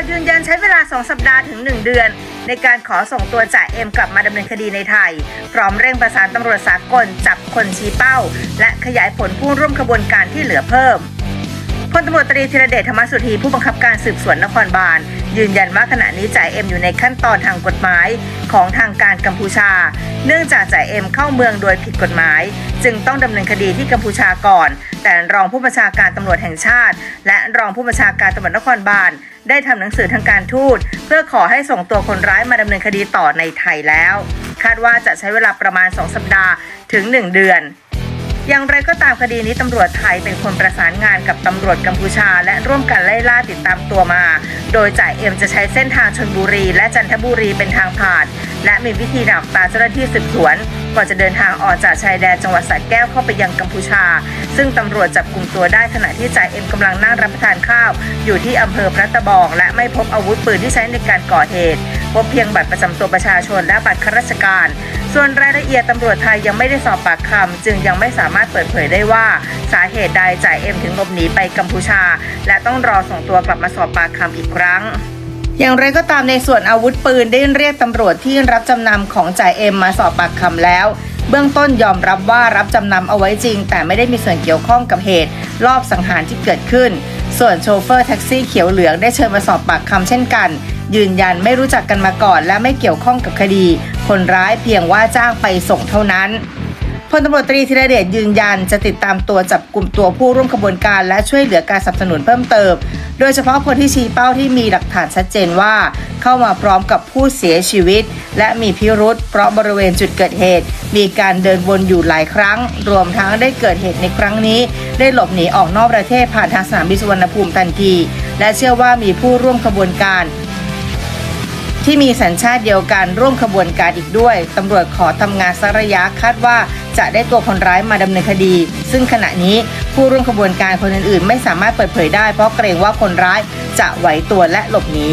จยืนยันใช้เวลา 2 สัปดาห์ถึง 1 เดือน ในการขอส่งตัวจ่าเอ็มกลับมาดำเนินคดีในไทย พร้อมเร่งประสานตำรวจสากลจับคนชี้เป้า และขยายผลผู้ร่วมขบวนการที่เหลือเพิ่ม ลตำรวจตรีธีรเดชธรรมสุธีผู้บังคับการสืบสวนนครบาลยืนยันว่าขณะนี้จ่ายเอ็มอยู่ในขั้นตอนทางกฎหมายของทางการกัมพูชา เนื่องจากจ่ายเอ็มเข้าเมืองโดยผิดกฎหมาย จึงต้องดำเนินคดีที่กัมพูชาก่อน แต่รองผู้บัญชาการตำรวจแห่งชาติ และรองผู้บัญชาการตำรวจนครบาลได้ทำหนังสือทางการทูต เพื่อขอให้ส่งตัวคนร้ายมาดำเนินคดีต่อในไทยแล้ว คาดว่าจะใช้เวลาประมาณ 2 สัปดาห์ถึง 1 เดือน อย่างไรก็ตามคดีนี้ตำรวจไทยเป็นคนประสานงานกับตำรวจกัมพูชา และร่วมกันไล่ล่าติดตามตัวมา โดยจ่ายเอ็มจะใช้เส้นทางชนบุรี และจันทบุรีเป็นทางผ่าน และมีวิธีดักตาเจ้าหน้าที่สืบสวน ก่อนจะเดินทางออกจากชายแดนจังหวัดสระแก้วเข้าไปยังกัมพูชา ซึ่งตำรวจจับกลุ่มตัวได้ขณะที่จ่ายเอ็มกำลังนั่งรับประทานข้าว อยู่ที่อำเภอพระตะบอง และไม่พบอาวุธปืนที่ใช้ในการก่อเหตุพบเพียงบัตรประจำตัวประชาชนและบัตรข้าราชการ ส่วนรายละเอียดตำรวจไทยยังไม่ได้สอบปากคำจึงยังไม่สามารถเปิดเผยได้ว่า สาเหตุใดจ่ายเอ็มถึงหลบหนีไปกัมพูชา และต้องรอส่งตัวกลับมาสอบปากคำอีกครั้ง อย่างไรก็ตามในส่วนอาวุธปืนได้เรียกตำรวจที่รับจำนำของจ่ายเอ็มมาสอบปากคำแล้ว เบื้องต้นยอมรับว่ารับจำนำเอาไว้จริง แต่ไม่ได้มีส่วนเกี่ยวข้องกับเหตุ รอบสังหารที่เกิดขึ้น ส่วนโชเฟอร์แท็กซี่เขียวเหลืองได้เชิญมาสอบปากคำเช่นกัน ยืนยันไม่รู้จักกันมาก่อน และไม่เกี่ยวข้องกับคดี คนร้ายเพียงว่าจ้างไปส่งเท่านั้นพลตำรวจตรีธีรเดชยืนยันจะติดตามตัวจับกลุ่มตัวผู้ร่วมขบวนการและช่วยเหลือการสนับสนุนเพิ่มเติม โดยเฉพาะคนที่ชี้เป้าที่มีหลักฐานชัดเจนว่า เข้ามาพร้อมกับผู้เสียชีวิต และมีพิรุษเพราะบริเวณจุดเกิดเหตุ มีการเดินวนอยู่หลายครั้ง รวมทั้งได้เกิดเหตุในครั้งนี้ ได้หลบหนีออกนอกประเทศผ่านทางสนามบินสุวรรณภูมิทันที และเชื่อว่ามีผู้ร่วมขบวนการ ที่มีสัญชาติเดียวกันร่วมขบวนการอีกด้วยตำรวจขอทำงานสักระยะคาดว่าจะได้ตัวคนร้ายมาดำเนินคดี ซึ่งขณะนี้ผู้ร่วมขบวนการคนอื่นๆ ไม่สามารถเปิดเผยได้เพราะเกรงว่าคนร้ายจะไหวตัวและหลบหนี